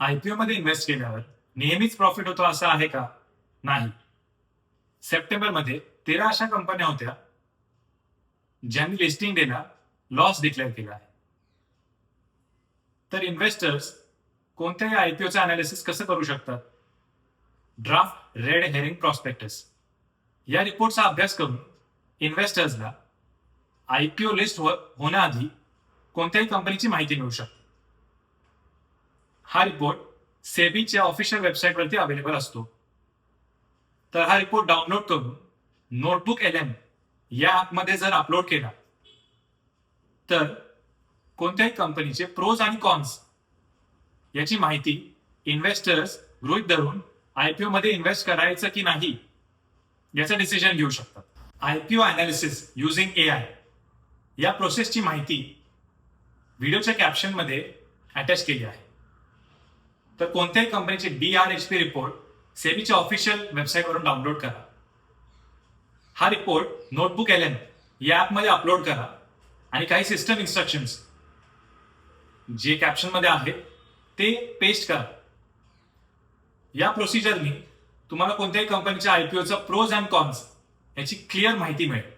IPO मध्ये invest केल्यावर नेहमीच प्रॉफिट होतो असं आहे का? नाही. सप्टेंबरमध्ये तेरा अशा कंपन्या होत्या ज्यांनी लिस्टिंग डेला लॉस डिक्लेअर केला आहे. तर इन्व्हेस्टर्स कोणत्याही आयपीओचं अनालिसिस कसं करू शकतात? ड्राफ्ट रेड हेरिंग प्रॉस्पेक्टस या रिपोर्टचा अभ्यास करून इन्व्हेस्टर्सला आयपीओ लिस्ट होण्याआधी कोणत्याही कंपनीची माहिती मिळू शकते. हा रिपोर्ट सेबीच्या ऑफिशियल वेबसाईटवरती अवेलेबल असतो. तर हा रिपोर्ट डाउनलोड करून नोटबुक एल एम या ॲपमध्ये जर अपलोड केला तर कोणत्याही कंपनीचे प्रोज आणि कॉन्स याची माहिती इन्व्हेस्टर्स गृहित धरून आयपीओ मध्ये इन्व्हेस्ट करायचं की नाही याचं डिसिजन घेऊ शकतात. IPO analysis using A I या प्रोसेसची माहिती व्हिडिओच्या कॅप्शनमध्ये अटॅच केली आहे. तर कोणत्याही कंपनीचे D R H P report सेबीच्या official वेबसाईटवरून डाउनलोड करा. हा रिपोर्ट नोटबुक एल एन या ॲपमध्ये अपलोड करा. आणि काही सिस्टम इन्स्ट्रक्शन्स जे कॅप्शनमध्ये आहे ते पेस्ट करा. या प्रोसिजरनी तुम्हाला कोणत्याही कंपनीच्या आयपीओचा प्रोज अँड कॉन्स याची क्लिअर माहिती मिळेल.